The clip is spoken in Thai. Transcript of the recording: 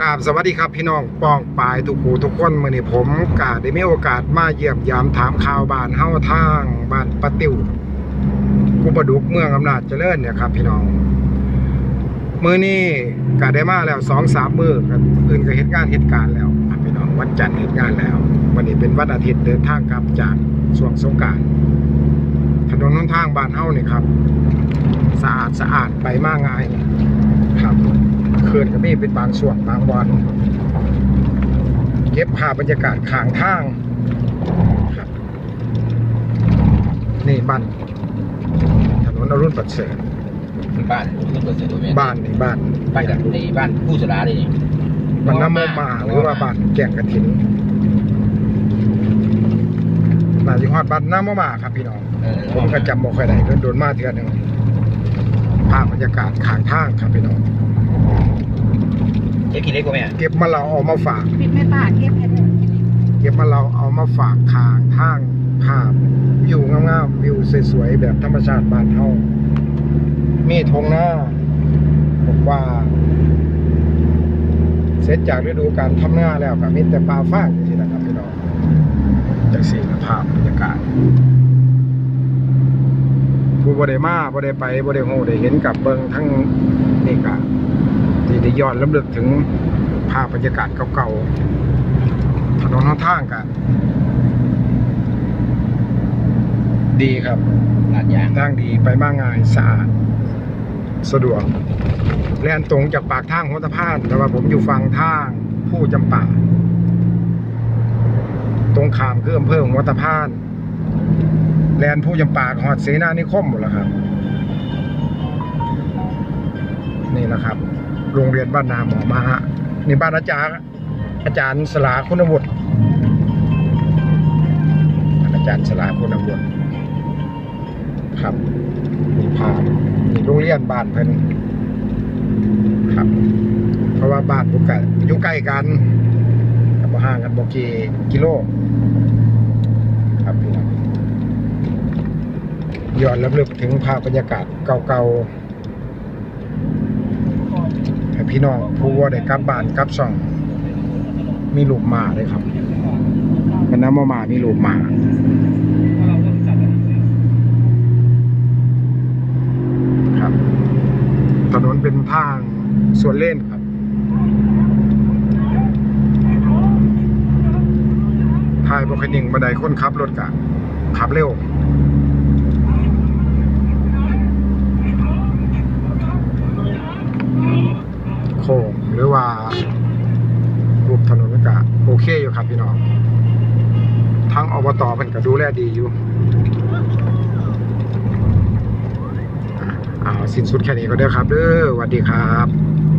กราบสวัสดีครับพี่น้องปองปายทุกหูทุกคนมื่อนี้ผมกาได้มีโอกาสมาเยี่ยมยามถามข่าวบ้านเฮาทางบ้านปะติวกุบดุกเมืองอำนาจเจริญเนี่ยครับ พี่น้องมือนี้กาได้มาแล้วสองสามมือครับอื่นก็เหตุงานเหตุการณ์แล้วครับพี่น้องวันจันทร์เหตุงานแล้ว วันนี้เป็นวันอาทิตย์เดินทางกลับจากช่วงสงการถนนหนทางบ้านเฮาเนี่ยครับ สะอาดสะอาดไปมากง่าย เขื่อนก็มีเป็นบางส่วนบางวันเก็บภาพบรรยากาศข้างทางครับนี่บ้านถนนอรุณประเสริฐบ้านมันเปิดเสร็จด้วยบ้านนี่บ้านบ้านจากในบ้านผู้สลาเลยนี่บ้านน้ำมมาหรือว่าบ้านแก่งกระถินน่าจะฮอดบ้านน้ำมมาครับพี่น้องเออผมก็จำบ่ค่อยได้โดนๆมาเทื่อหนึงภาพบรรยากาศข้างทางครับพี่น้อง เจ๊กี่เล็กกว่าแม่เก็บมาเราเอามาฝาก ปิดแม่ตาเก็บเห็ดเก็บมาเราเอามาฝากขางทางภาพวิวงามๆวิวสวยๆแบบธรรมชาติบ้านเฮามีทงหน้าผมว่า เสร็จจากฤดูการทำหน้าแล้วก็มีแต่ป่าฟางจังซี่นะครับพี่น้องจากสีภาพบรรยากาศผู้บ่ได้มาบ่ได้ไปบ่ได้ฮู้ได้เห็นกับเบิงทั้งนี่ก็ ที่ได้ย้อนลำลึกถึงภาพบรรยากาศเก่าๆถนนหนทางกันดีครับลาดยางทางดีไปมาง่ายสะอาดสะดวกแล่นตรงจากปากทางหัวตะพานแต่ว่าผมอยู่ฝั่งทางผู้จำปาตรงขามคืออำเภอหัวตะพานแลนผู้จำปาหอดเสนานิคมหมดแล้วครับ นี่แหละครับ โรงเรียนบ้านนาหมอมาฮะนี่บ้านอาจารย์ อาจารย์สลาคุณวุฒิอาจารย์สลาคุณวุฒิครับมีภาพมีโรงเรียนบ้านเพิ่นครับ เพราะว่าบ้านผมก็อยู่ใกล้กันกับห่างกันบ่กี่กิโล ครับพี่น้องย้อนรำลึกถึงภาพบรรยากาศเก่าๆ พี่น้องผู้ว่าได้กลับบ้านกลับช่อง มีลูกหมาเลยครับเป็นน้ำมามามีลูกหมาครับ ถนนเป็นทางสวนเล่นครับ ทายบกคนิ่งบันไดคนขับรถกะขับเร็ว โค้งหรือว่ารูปถนน ก็โอเคอยู่ครับพี่น้องทั้งอบตเพิ่นก็ดูแลดีอยู่อ่าสิ้นสุดแค่นี้ก็เด้อครับเด้อสวัสดีครับ